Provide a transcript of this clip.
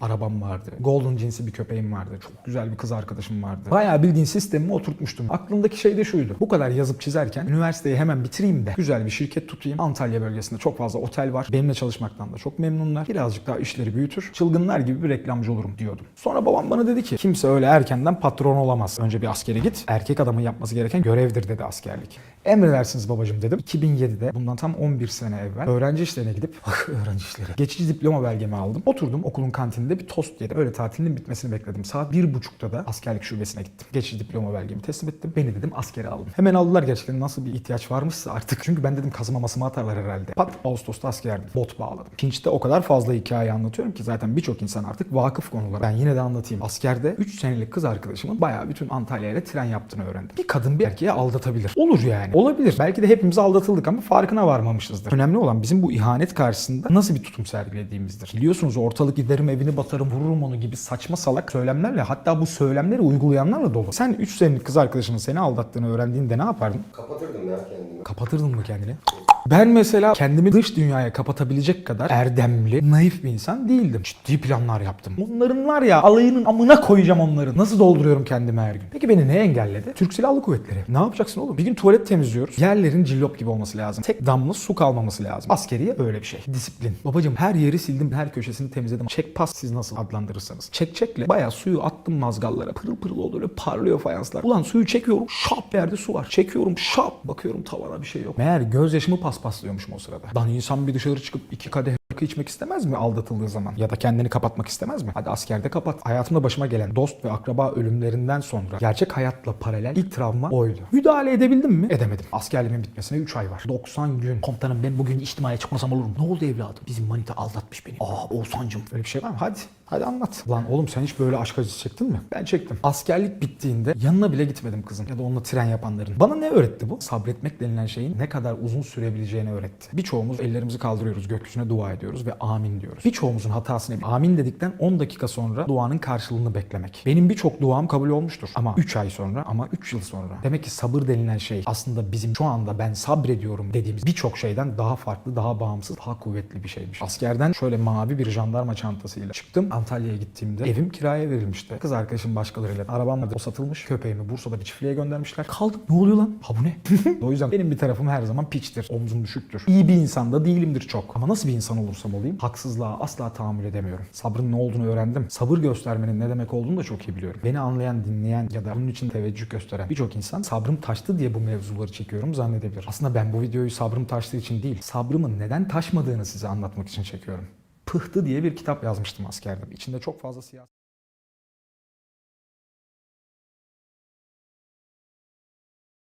Arabam vardı. Golden cinsi bir köpeğim vardı. Çok güzel bir kız arkadaşım vardı. Bayağı bildiğin sistemimi oturtmuştum. Aklımdaki şey de şuydu. Bu kadar yazıp çizerken üniversiteyi hemen bitireyim de güzel bir şirket tutayım. Antalya bölgesinde çok fazla otel var. Benimle çalışmaktan da çok memnunlar. Birazcık daha işleri büyütür. Çılgınlar gibi bir reklamcı olurum diyordum. Sonra babam bana dedi ki kimse öyle erkenden patron olamaz. Önce bir askere git. Erkek adamın yapması gereken görevdir dedi askerlik. Emredersiniz babacım dedim. 2007'de bundan tam 11 sene evvel öğrenci işlerine gidip öğrenci işleri. Geçici diploma belgemi aldım. Oturdum okulun kantininde bir tost yedim. Öyle tatilin bitmesini bekledim. Saat 1.30'da da askerlik şubesine gittim. Geçici diploma belgemi teslim ettim. Beni dedim askere aldım. Hemen aldılar gerçekten nasıl bir ihtiyaç varmışsa artık. Çünkü ben dedim kazıma masıma atarlar herhalde. Pat Ağustos'ta askerdim. Bot bağladım. Pinç'te o kadar fazla hikaye anlatıyorum ki zaten birçok insan artık vakıf konulara. Ben yine de anlatayım. Askerde 3 senelik kız arkadaşımın bayağı bütün Antalya ile tren yaptığını öğrendim. Bir kadın bir erkeği aldatabilir. Olur yani. Olabilir. Belki de hepimiz aldatıldık ama farkına varmamışızdır. Önemli olan bizim bu ihanet karşısında nasıl bir tutum sergilediğimizdir. Biliyorsunuz ortalık giderim evini basarım vururum onu gibi saçma salak söylemlerle hatta bu söylemleri uygulayanlarla dolu. Sen 3 senelik kız arkadaşının seni aldattığını öğrendiğinde ne yapardın? Kapatırdım ya kendimi. Kapatırdın mı kendini? Ben mesela kendimi dış dünyaya kapatabilecek kadar erdemli, naif bir insan değildim. Ciddi planlar yaptım. Onların var ya alayının amına koyacağım onları. Nasıl dolduruyorum kendimi her gün? Beni ne engelledi? Türk Silahlı Kuvvetleri. Ne yapacaksın oğlum? Bir gün tuvalet temizliyoruz. Yerlerin cillop gibi olması lazım. Tek damla su kalmaması lazım. Askeriye öyle bir şey. Disiplin. Babacım her yeri sildim, her köşesini temizledim. Çek pas siz nasıl adlandırırsanız. Çek çekle bayağı suyu attım mazgallara. Pırıl pırıl oldu öyle parlıyor fayanslar. Ulan suyu çekiyorum şap yerde su var. Çekiyorum şap bakıyorum tavana bir şey yok. Meğer gözyaşımı paspaslıyormuşum o sırada. Lan insan bir dışarı çıkıp iki kadeh rakı içmek istemez mi aldatıldığı zaman? Ya da kendini kapatmak istemez mi? Hadi askerde kapat. Hayatımda başıma gelen dost ve akraba ölümlerinden sonra gerçek hayatla paralel ilk travma oydu. Müdahale edebildim mi? Edemedim. Askerliğimin bitmesine 3 ay var. 90 gün. Komutanım ben bugün içtimaya çıkmasam olur mu? Ne oldu evladım? Bizim manita aldatmış beni. Aa Oğuzhan'cım. Öyle bir şey var mı? Hadi. Hadi anlat. Lan oğlum sen hiç böyle aşk acısı çektin mi? Ben çektim. Askerlik bittiğinde yanına bile gitmedim kızın. Ya da onunla tren yapanların. Bana ne öğretti bu? Sabretmek denilen şeyin ne kadar uzun sürebileceğini öğretti. Birçoğumuz ellerimizi kaldırıyoruz, gökyüzüne dua ediyoruz ve amin diyoruz. Birçoğumuzun hatası ne? Amin dedikten 10 dakika sonra duanın karşılığını beklemek. Benim birçok duam kabul olmuştur. Ama 3 ay sonra ama 3 yıl sonra. Demek ki sabır denilen şey aslında bizim şu anda ben sabrediyorum dediğimiz birçok şeyden daha farklı, daha bağımsız, daha kuvvetli bir şeymiş. Askerden şöyle mavi bir jandarma çantasıyla çıktım. Antalya'ya gittiğimde evim kiraya verilmişti. Kız arkadaşım başkalarıyla arabam. O satılmış. Köpeğimi Bursa'da bir çiftliğe göndermişler. Kaldım. Ne oluyor lan? Ha bu ne? o yüzden benim bir tarafım her zaman piçtir. Omzum düşüktür. İyi bir insan da değilimdir çok. Ama nasıl bir insan olursam olayım haksızlığa asla tahammül edemiyorum. Sabrın ne olduğunu öğrendim. Sabır göstermenin ne demek olduğunu da çok iyi biliyorum. Beni anlayan, dinleyen ya da bunun için teveccüh gösteren birçok insan sabrım taştı diye bu mevzuları çekiyorum zannedebilir. Aslında ben bu videoyu sabrım taştığı için değil, sabrımın neden taşmadığını size anlatmak için çekiyorum. Pıhtı diye bir kitap yazmıştım askerde. İçinde çok fazla siyasi